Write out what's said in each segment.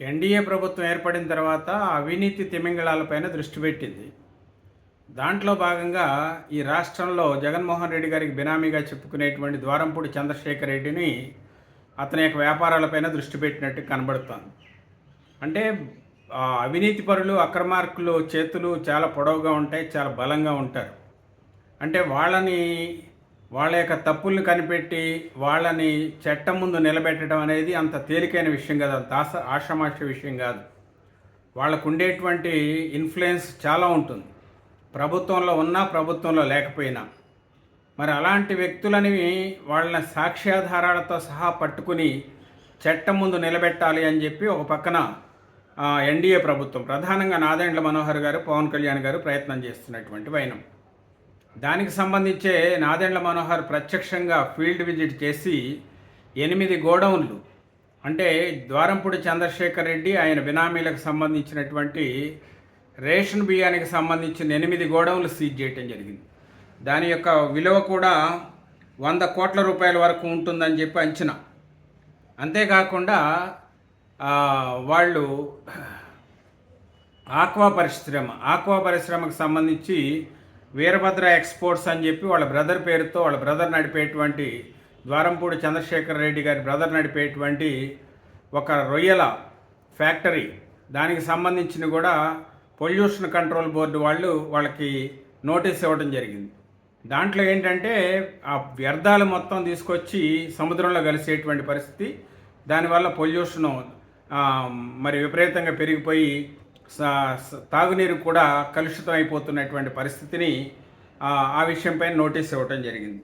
NDA ప్రభుత్వం ఏర్పడిన తర్వాత అవినీతి తిమింగళాలపైన దృష్టి పెట్టింది. దాంట్లో భాగంగా ఈ రాష్ట్రంలో జగన్మోహన్ రెడ్డి గారికి బినామీగా చెప్పుకునేటువంటి ద్వారంపూడి చంద్రశేఖర్ రెడ్డిని అతని యొక్క వ్యాపారాలపైన దృష్టి పెట్టినట్టు కనబడుతోంది. అంటే అవినీతి పరులు అక్రమార్కులు చేతులు చాలా పొడవుగా ఉంటాయి చాలా బలంగా ఉంటారు. అంటే వాళ్ళని వాళ్ళ యొక్క తప్పుల్ని కనిపెట్టి వాళ్ళని చట్టం ముందు నిలబెట్టడం అనేది అంత తేలికైన విషయం కాదు దాస ఆశ ఆషామాష విషయం కాదు. వాళ్ళకు ఉండేటువంటి ఇన్ఫ్లుయెన్స్ చాలా ఉంటుంది. ప్రభుత్వంలో ఉన్నా ప్రభుత్వంలో లేకపోయినా. మరి అలాంటి వ్యక్తులని వాళ్ళ సాక్ష్యాధారాలతో సహా పట్టుకుని చట్టం ముందు నిలబెట్టాలి అని చెప్పి ఒక పక్కన ఎన్డీఏ ప్రభుత్వం ప్రధానంగా నాదెండ్ల మనోహర్ గారు పవన్ కళ్యాణ్ గారు ప్రయత్నం చేస్తున్నటువంటి వైనం. దానికి సంబంధించే నాదెండ్ల మనోహర్ ప్రత్యక్షంగా ఫీల్డ్ విజిట్ చేసి ఎనిమిది గోడౌన్లు అంటే ద్వారంపూడి చంద్రశేఖర్ రెడ్డి ఆయన బినామీలకు సంబంధించినటువంటి రేషన్ బియ్యానికి సంబంధించిన ఎనిమిది గోడౌన్లు సీజ్ చేయటం జరిగింది. దాని యొక్క విలువ కూడా వంద కోట్ల రూపాయల వరకు ఉంటుందని చెప్పి అంచనా. అంతేకాకుండా వాళ్ళు ఆక్వా పరిశ్రమ ఆక్వా పరిశ్రమకు సంబంధించి వీరభద్ర ఎక్స్పోర్ట్స్ అని చెప్పి వాళ్ళ బ్రదర్ పేరుతో వాళ్ళ బ్రదర్ నడిపేటువంటి ద్వారంపూడి చంద్రశేఖర్ రెడ్డి గారి బ్రదర్ నడిపేటువంటి ఒక రొయ్యల ఫ్యాక్టరీ. దానికి సంబంధించిన కూడా పొల్యూషన్ కంట్రోల్ బోర్డు వాళ్ళు వాళ్ళకి నోటీస్ ఇవ్వడం జరిగింది. దాంట్లో ఏంటంటే ఆ వ్యర్థాలు మొత్తం తీసుకొచ్చి సముద్రంలో కలిసేటువంటి పరిస్థితి. దానివల్ల పొల్యూషను మరి విపరీతంగా పెరిగిపోయి తాగునీరు కూడా కలుషితం అయిపోతున్నటువంటి పరిస్థితిని ఆ, విషయంపై నోటీస్ ఇవ్వటం జరిగింది.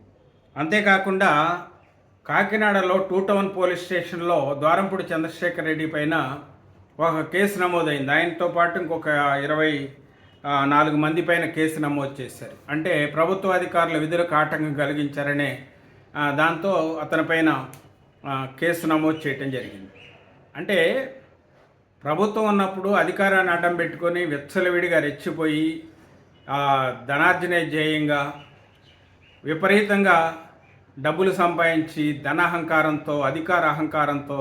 అంతేకాకుండా కాకినాడలో టూ టౌన్ పోలీస్ స్టేషన్లో ద్వారంపూడి చంద్రశేఖర్ రెడ్డి పైన ఒక కేసు నమోదైంది. ఆయనతో పాటు ఇంకొక ఇరవై నాలుగు మంది పైన కేసు నమోదు చేశారు. అంటే ప్రభుత్వ అధికారుల విధులకు ఆటంకం కలిగించారనే దాంతో అతనిపైన కేసు నమోదు చేయటం జరిగింది. అంటే ప్రభుత్వం ఉన్నప్పుడు అధికారాన్ని అడ్డం పెట్టుకొని విచ్చలవిడిగా రెచ్చిపోయి ఆ, ధనార్జనే ధ్యేయంగా విపరీతంగా డబ్బులు సంపాదించి ధనహంకారంతో అధికార అహంకారంతో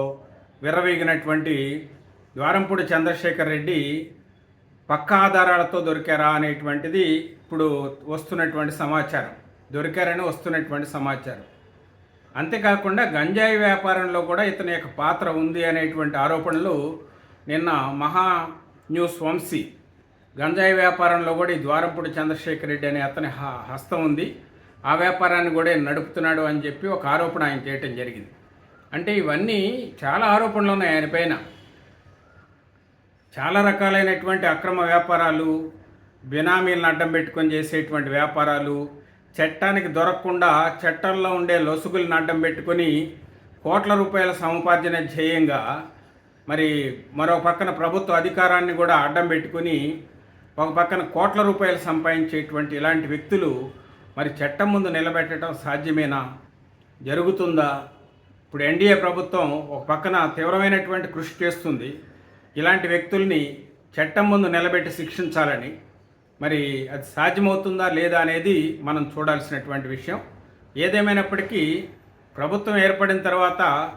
విర్రవీగినటువంటి ద్వారంపూడి చంద్రశేఖర్ రెడ్డి పక్క ఆధారాలతో దొరికారా అనేటువంటిది ఇప్పుడు వస్తున్నటువంటి సమాచారం. దొరికారని వస్తున్నటువంటి సమాచారం. అంతేకాకుండా గంజాయి వ్యాపారంలో కూడా ఇతని యొక్క పాత్ర ఉంది అనేటువంటి ఆరోపణలు నిన్న మహా న్యూస్ వంశీ గంజాయి వ్యాపారంలో కూడా ఈ ద్వారంపూడి చంద్రశేఖర్ రెడ్డి అనే అతని హ- హస్తం ఉంది. ఆ వ్యాపారాన్ని కూడా నడుపుతున్నాడు అని చెప్పి ఒక ఆరోపణ ఆయన చేయటం జరిగింది. అంటే ఇవన్నీ చాలా ఆరోపణలు ఉన్నాయి ఆయన పైన. చాలా రకాలైనటువంటి అక్రమ వ్యాపారాలు బినామీలను అడ్డం పెట్టుకొని చేసేటువంటి వ్యాపారాలు చట్టానికి దొరకకుండా చట్టంలో ఉండే లొసుగులను అడ్డం పెట్టుకొని కోట్ల రూపాయల సముపార్జన ధ్యేయంగా మరి మరో పక్కన ప్రభుత్వ అధికారాన్ని కూడా అడ్డం పెట్టుకొని ఒక పక్కన కోట్ల రూపాయలు సంపాదించేటువంటి ఇలాంటి వ్యక్తులు మరి చట్టం ముందు నిలబెట్టడం సాధ్యమేనా? జరుగుతుందా? ఇప్పుడు ఎన్డీఏ ప్రభుత్వం ఒక పక్కన తీవ్రమైనటువంటి కృషి చేస్తుంది. ఇలాంటి వ్యక్తుల్ని చట్టం ముందు నిలబెట్టి శిక్షించాలని. మరి అది సాధ్యమవుతుందా లేదా అనేది మనం చూడాల్సినటువంటి విషయం. ఏదేమైనప్పటికీ ప్రభుత్వం ఏర్పడిన తర్వాత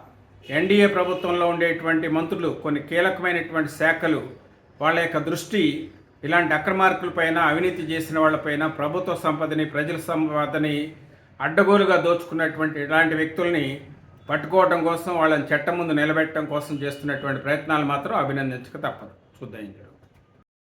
ఎన్డీఏ ప్రభుత్వంలో ఉండేటువంటి మంత్రులు కొన్ని కీలకమైనటువంటి శాఖలు వాళ్ళ యొక్క దృష్టి ఇలాంటి అక్రమార్కులపైన అవినీతి చేసిన వాళ్ళపైన ప్రభుత్వ సంపదని ప్రజల సంపదని అడ్డగోలుగా దోచుకున్నటువంటి ఇలాంటి వ్యక్తుల్ని పట్టుకోవడం కోసం వాళ్ళని చట్టం ముందు నిలబెట్టడం కోసం చేస్తున్నటువంటి ప్రయత్నాలు మాత్రం అభినందించక తప్పదు. చూద్దాం